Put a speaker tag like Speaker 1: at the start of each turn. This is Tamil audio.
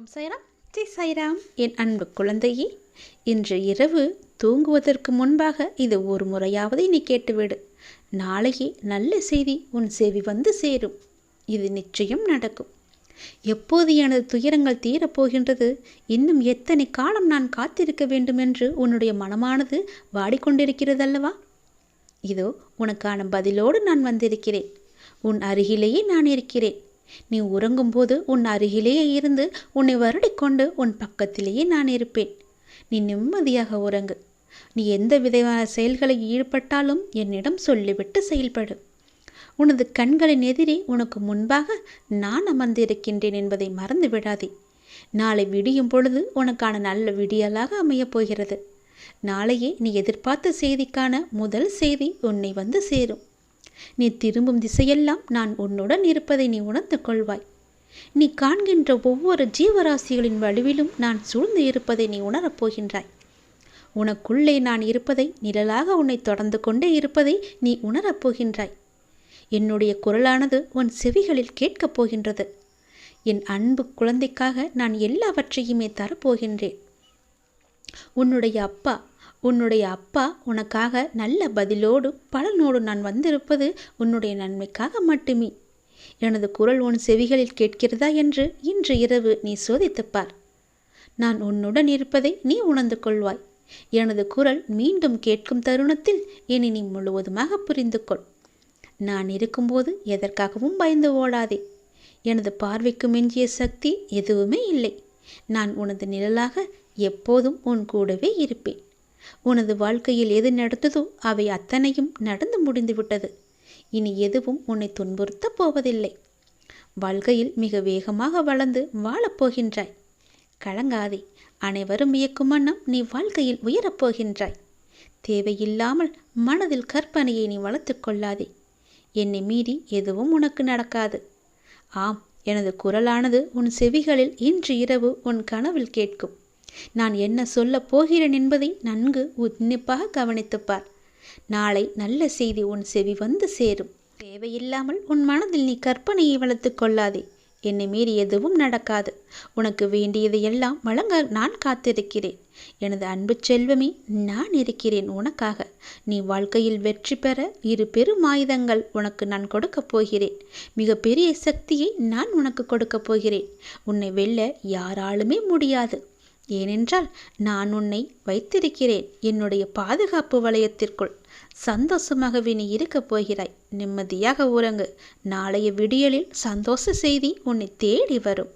Speaker 1: ஓம் சாய்ராம் ஜெய் சாய்ராம் என் அன்பு குழந்தையே இன்று இரவு தூங்குவதற்கு முன்பாக இது ஒரு முறையாவது நீ கேட்டுவிடு. நாளையே நல்ல செய்தி உன் செவி வந்து சேரும். இது நிச்சயம் நடக்கும். எப்போது எனது துயரங்கள் தீரப்போகின்றது இன்னும் எத்தனை காலம் நான் காத்திருக்க வேண்டும் என்று உன்னுடைய மனமானது வாடிக்கொண்டிருக்கிறதல்லவா? இதோ உனக்கான பதிலோடு நான் வந்திருக்கிறேன். உன் அருகிலேயே நான் இருக்கிறேன். நீ உறங்கும்போது உன் அருகிலேயே இருந்து உன்னை வருடிக்கொண்டு உன் பக்கத்திலேயே நான் இருப்பேன். நீ நிம்மதியாக உறங்கு. நீ எந்த விதமான செயல்களில் ஈடுபட்டாலும் என்னிடம் சொல்லிவிட்டு செயல்படு. உனது கண்களின் எதிரே உனக்கு முன்பாக நான் அமர்ந்திருக்கின்றேன் என்பதை மறந்து விடாதே. நாளை விடியும் பொழுது உனக்கான நல்ல விடியலாக அமையப் போகிறது. நாளையே நீ எதிர்பார்த்த செய்திக்கான முதல் செய்தி உன்னை வந்து சேரும். நீ திரும்பும் திசையெல்லாம் நான் உன்னுடன் இருப்பதை நீ உணர்ந்து கொள்வாய். நீ காண்கின்ற ஒவ்வொரு ஜீவராசிகளின் வடிவிலும் நான் சூழ்ந்து இருப்பதை நீ உணரப் போகின்றாய். உனக்குள்ளே நான் இருப்பதை நிழலாக உன்னை தொடர்ந்து கொண்டே இருப்பதை நீ உணரப் போகின்றாய். என்னுடைய குரலானது உன் செவிகளில் கேட்கப் போகின்றது. என் அன்பு குழந்தைக்காக நான் எல்லாவற்றையுமே தரப்போகின்றேன். உன்னுடைய அப்பா உன்னுடைய அப்பா உனக்காக நல்ல பதிலோடு பலனோடு நான் வந்திருப்பது உன்னுடைய நன்மைக்காக மட்டுமே. எனது குரல் உன் செவிகளில் கேட்கிறதா என்று இன்று இரவு நீ சோதித்துப்பார் நான் உன்னுடன் இருப்பதை நீ உணர்ந்து கொள்வாய். எனது குரல் மீண்டும் கேட்கும் தருணத்தில் இனி நீ முழுவதுமாக புரிந்து கொள். நான் இருக்கும்போது எதற்காகவும் பயந்து ஓடாதே. எனது பார்வைக்கு மிஞ்சிய சக்தி எதுவுமே இல்லை. நான் உனது நிழலாக எப்போதும் உன் கூடவே இருப்பேன். உனது வாழ்க்கையில் எது நடந்ததோ அவை அத்தனையும் நடந்து முடிந்துவிட்டது. இனி எதுவும் உன்னை துன்புறுத்தப் போவதில்லை. வாழ்க்கையில் மிக வேகமாக வளர்ந்து வாழப்போகின்றாய் கலங்காதே. அனைவரும் இயக்கும் வண்ணம் நீ வாழ்க்கையில் உயரப்போகின்றாய் தேவையில்லாமல் மனதில் கற்பனையை நீ வளர்த்து கொள்ளாதே. என்னை மீறி எதுவும் உனக்கு நடக்காது. ஆம் எனது குரலானது உன் செவிகளில் இன்று இரவு உன் கனவில் கேட்கும். நான் என்ன சொல்லப் போகிறேன் என்பதை நன்கு உன்னிப்பாக கவனித்துப்பார் நாளை நல்ல செய்தி உன் செவி வந்து சேரும். தேவையில்லாமல் உன் மனதில் நீ கற்பனையை வளர்த்து கொள்ளாதே. என்னை மீறி எதுவும் நடக்காது. உனக்கு வேண்டியதையெல்லாம் வழங்க நான் காத்திருக்கிறேன். எனது அன்பு செல்வமே நான் இருக்கிறேன் உனக்காக. நீ வாழ்க்கையில் வெற்றி பெற இரு பெரும் ஆயுதங்கள் உனக்கு நான் கொடுக்கப் போகிறேன். மிகப்பெரிய சக்தியை நான் உனக்கு கொடுக்கப் போகிறேன். உன்னை வெல்ல யாராலுமே முடியாது. ஏனென்றால் நான் உன்னை வைத்திருக்கிறேன் என்னுடைய பாதுகாப்பு வளையத்திற்குள். சந்தோஷமாகவே நீ இருக்கப் போகிறாய். நிம்மதியாக உறங்கு. நாளைய விடியலில் சந்தோஷ செய்தி உன்னை தேடி வரும்.